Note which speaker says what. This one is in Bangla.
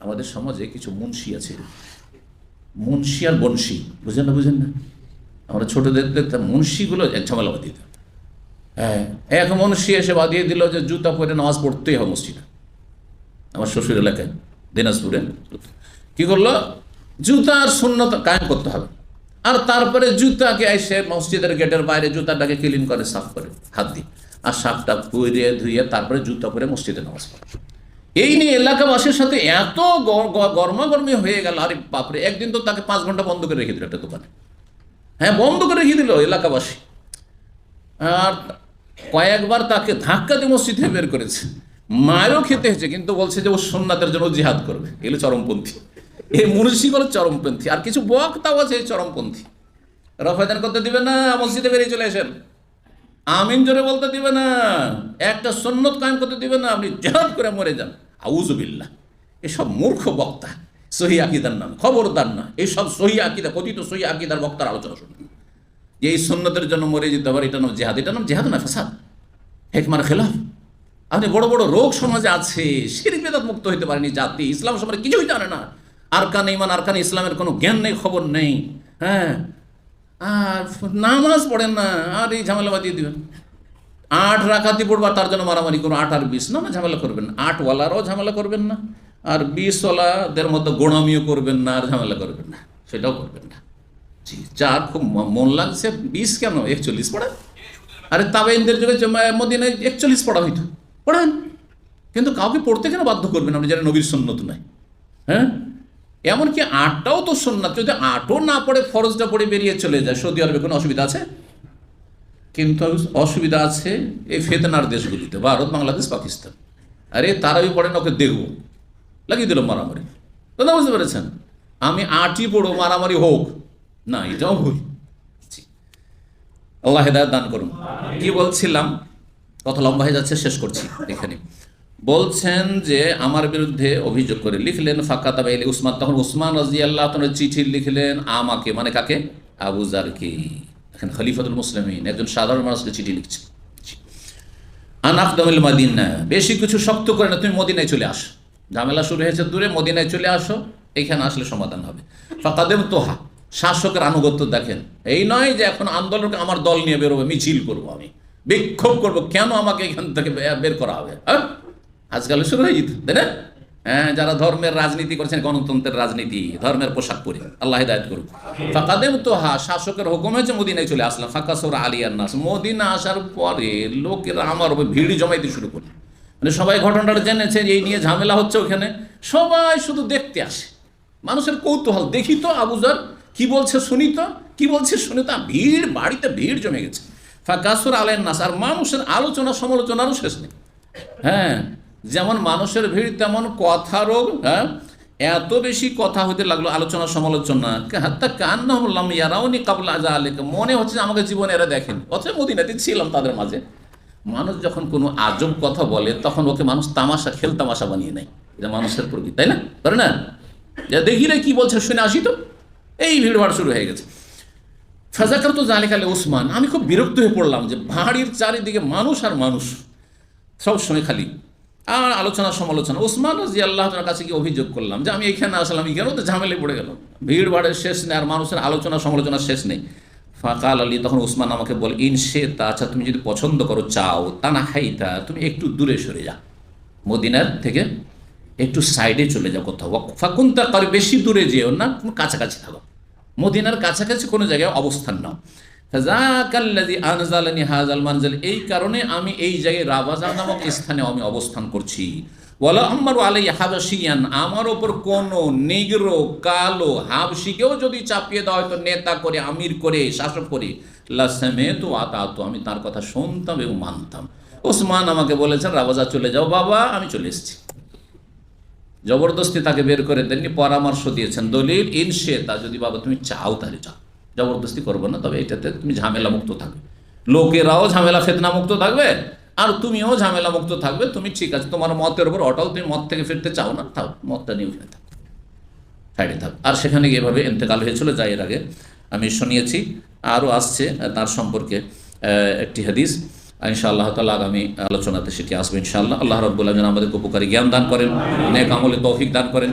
Speaker 1: আমাদের সমাজে কিছু মুন্সি আছে। মুন্সি আর বংশী বুঝেন না বুঝেন না? আমরা ছোটদের দেখতাম মুন্সিগুলো এক ঝামেলা বাদিয়ে দিত হ্যাঁ এক মুন্সি এসে বাদিয়ে দিল যে জুতা পরে নামাজ পড়তেই হবে মসজিদে। আমার শ্বশুর এলাকায়, দিনাজপুরে। কি করল? জুতা আর শূন্যতা কায়েম করতে হবে। আর তারপরে জুতাকে এসে মসজিদের গেটের বাইরে জুতাটাকে ক্লিন করে, সাফ করে, হাত দিয়ে। আর সাফটা পুড়িয়ে ধুয়ে তারপরে জুতা পরে মসজিদে নামাজ পড়ে। এই নিয়ে এলাকাবাসীর সাথে এত গরমাগরমি হয়ে গেল। আরে বাপরে, একদিন তো তাকে পাঁচ ঘণ্টা বন্ধ করে রেখে দিল একটা দোকানে। হ্যাঁ বন্ধ করে রেখে দিল এলাকাবাসী। আর কয়েকবার তাকে ধাক্কা দিয়ে মসজিদ বের করেছে। মায়েরও খেতে হয়েছে, কিন্তু বলছে যে ও সোননাথের জন্য জিহাদ করবে। এগুলো চরমপন্থী। এই মুন্সিগুলো চরমপন্থী। আর কিছু বক্তাও আছে এই চরমপন্থী। রফায়দান করতে দিবে না, মসজিদে বেরিয়ে চলে আসেন। আমিন জোরে বলতে দিবে না, একটা সন্ন্যত কায়েম করতে দিবে না, আপনি জেহাদ করে মরে যান। আউজুবিল্লাহ এসব মূর্খ বক্তা, সহি আকিদার নাম, খবরদার না। এইসব সহি আকিদা, কথিত সহি আকিদার বক্তার আলোচনা শুনুন। যে এই সন্ন্যতের জন্য মরে যেতে পারে, এটা নাম জেহাদ। এটা নাম জেহাদ না ফেসাদ? হেকমার খেলাফ? আপনি বড় বড় রোগ সমাজে আছে, শিরিক মুক্ত হইতে পারেনি জাতি, ইসলাম সমাজে কিছুই জানে না। আরকান ইমান আরকান ইসলামের কোনো জ্ঞান নেই, খবর নেই। হ্যাঁ? আর নামাজ পড়েন না, আর এই ঝামেলা বাদিয়ে দিবেন। আট রাখাতি পড়বার তার জন্য মারামারি করুন আট আর বিশ, না না, ঝামেলা করবেন না। আটওয়ালারও ঝামেলা করবেন না। আর বিশওয়ালাদের মতো গোড়ামিও করবেন না, আর ঝামেলা করবেন না। সেটাও করবেন না। জি যার খুব মন লাগছে, বিশ কেন? একচল্লিশ পড়েন আরে তাবেইনদের যুগে মদিনায় একচল্লিশ পড়া হইতো। পড়েন। কিন্তু কাউকে পড়তে কেন বাধ্য করবেন? আপনি যারা নবীর সন্ন্যত নাই। হ্যাঁ? এমনকি আটটাও তো সন্ন্যত। যদি আটও না পড়ে, ফরজটা পড়ে বেরিয়ে চলে যায়, সৌদি আরবে কোনো অসুবিধা আছে? কিন্তু অসুবিধা আছে এই ফেতনার দেশগুলিতে ভারত বাংলাদেশ পাকিস্তান। আরে তারাই পড়ে না ওকে দেখব। লাগিয়ে দিল মারামারি। কথা বুঝতে পেরেছেন? আমি আটই পড়ো মারামারি হোক। না এটাও ভুল। আল্লাহ হেদায়ত দান করুন। কি বলছিলাম? কথা লম্বা হয়ে যাচ্ছে শেষ করছি এখানে। বলছেন যে আমার বিরুদ্ধে অভিযোগ করে লিখলেন ফাঁকা তাবাইলে উসমান। তখন উসমান রাজি আল্লাহ চিঠি লিখলেন আমাকে মানে কাকে? আবু এখন খলিফাতুল মুসলিমিন একজন সাধারণ মানুষকে চিঠি লিখছে। আনাফদমিল মাদিনা, বেশি কিছু শক্ত করে না, তুমি মদিনায় চলে আসো। ঝামেলা শুরু হয়েছে দূরে, মদিনায় চলে আসো, এখানে আসলে সমাধান হবে। ফাঁকাদেম তোহা, শাসকের আনুগত্য দেখেন। এই নয় যে এখন আন্দোলনকে আমার দল নিয়ে বেরোবে, মিছিল করব আমি। বিক্ষোভ করব, কেন আমাকে এখান থেকে বের করা হবে? হ্যাঁ? আজকাল শুরু হয়ে যেত, তাই না? হ্যাঁ যারা ধর্মের রাজনীতি করছেন, গণতন্ত্রের রাজনীতি, ধর্মের পোশাক পরে। আল্লাহ হিদায়ত করুক। তো হা শাসকের হুকুম হয়েছে, মদিনায় চলে আসলাম। ফাঁকা সৌর আলিয়ার নাস। মদিনা আসার পরে লোকেরা আমার ভিড় জমাইতে শুরু করল মানে সবাই ঘটনাটা জেনেছে এই নিয়ে ঝামেলা হচ্ছে ওখানে। সবাই শুধু দেখতে আসে। মানুষের কৌতূহল। দেখি তো আবুজার কি বলছে শুনি তো, কি বলছে শুনি তো ভিড়, বাড়িতে ভিড় জমে গেছে। ফাঁকাসুর আলেন নাস। আর মানুষের আলোচনা সমালোচনারও শেষ নেই। হ্যাঁ যেমন মানুষের ভিড়, তেমন কথারও হ্যাঁ? এত বেশি কথা হতে লাগল আলোচনা, সমালোচনা। কান্না বললাম ইয়ারাউনি কাবলা আজা মনে হচ্ছে যে আমাকে জীবনে এরা দেখেন। অথচ মদিনাতে ছিলাম তাদের মাঝে। মানুষ যখন কোনো আজব কথা বলে, তখন ওকে মানুষ তামাশা, খেল তামাশা বানিয়ে নেয়। এটা মানুষের প্রকৃতি, তাই না? করে না? যা দেখি রে কি বলছে, শুনে আসি তো। এই ভিড় ভিড়ভাড় শুরু হয়ে গেছে। ফাজাকার তো জালিকালে ওসমান আমি খুব বিরক্ত হয়ে পড়লাম যে ভাঁড়ির চারিদিকে মানুষ আর মানুষ। সব সময় খালি। আর আলোচনা সমালোচনা। ওসমান রাজি আল্লাহ কাছে গিয়ে অভিযোগ করলাম যে আমি এখানে আসলাম কেন তো ঝামেলে পড়ে গেল। ভিড় ভাড়ের শেষ নেই, আর মানুষের আলোচনা সমালোচনা শেষ নেই। ফাঁকাল আলী তখন ওসমান আমাকে বল ইনসে তা আচ্ছা তুমি যদি পছন্দ করো, চাও, তা না খাই তা তুমি একটু দূরে সরে যাও। মদিনার থেকে একটু সাইডে চলে যাও কোথাও। ফাকুন্তা কার, বেশি দূরে যেও না তুমি কাছাকাছি থাকো। মদিনার কাছাকাছি কোনো জায়গায় অবস্থান নাও। এই কারণে আমি এই জায়গায় রাবাজা নামক স্থানে আমি অবস্থান করছি। ওয়ালা আমারু আলাই আমার ওপর কোন নিগ্রো, কালো, হাবশিকেও যদি চাপিয়ে দেওয়া হয়তো নেতা করে, আমির করে, শাসক করে লাসামে তো আতাতো, আমি তার কথা শুনতাম এবং মানতাম। ওসমান আমাকে বলেছেন, রাবাজা চলে যাও, বাবা, আমি চলে এসেছি। জবরদস্তি তাকে বের করে দেননি, পরামর্শ দিয়েছেন। দলিল ইনসে তা যদি বাবা তুমি চাও তাহলে চাও জবরদস্তি করব না, তবে এটাতে তুমি ঝামেলা মুক্ত থাকবে। লোকেরাও ঝামেলা ফেতনা মুক্ত থাকবে, আর তুমিও ঝামেলা মুক্ত থাকবে, তুমি ঠিক আছে, তোমার মতের উপর অটাও তুমি মত থেকে ফিরতে চাও না থাও মতটা নিয়ে ফিরে থাকো। সাইডে থাক। আর সেখানে এভাবে এন্তেকাল হয়েছিল, যাই এর আগে আমি শুনিয়েছি, আরও আসছে তার সম্পর্কে একটি হাদিস। ইনশাআল্লাহ তালা আগামী আলোচনাতে সেটি আসবে, ইনশাআল্লাহ। আল্লাহ রব্বুল্লাহ যেন আমাদেরকে উপকারী জ্ঞান দান করেন, নেক আমলে তৌফিক দান করেন।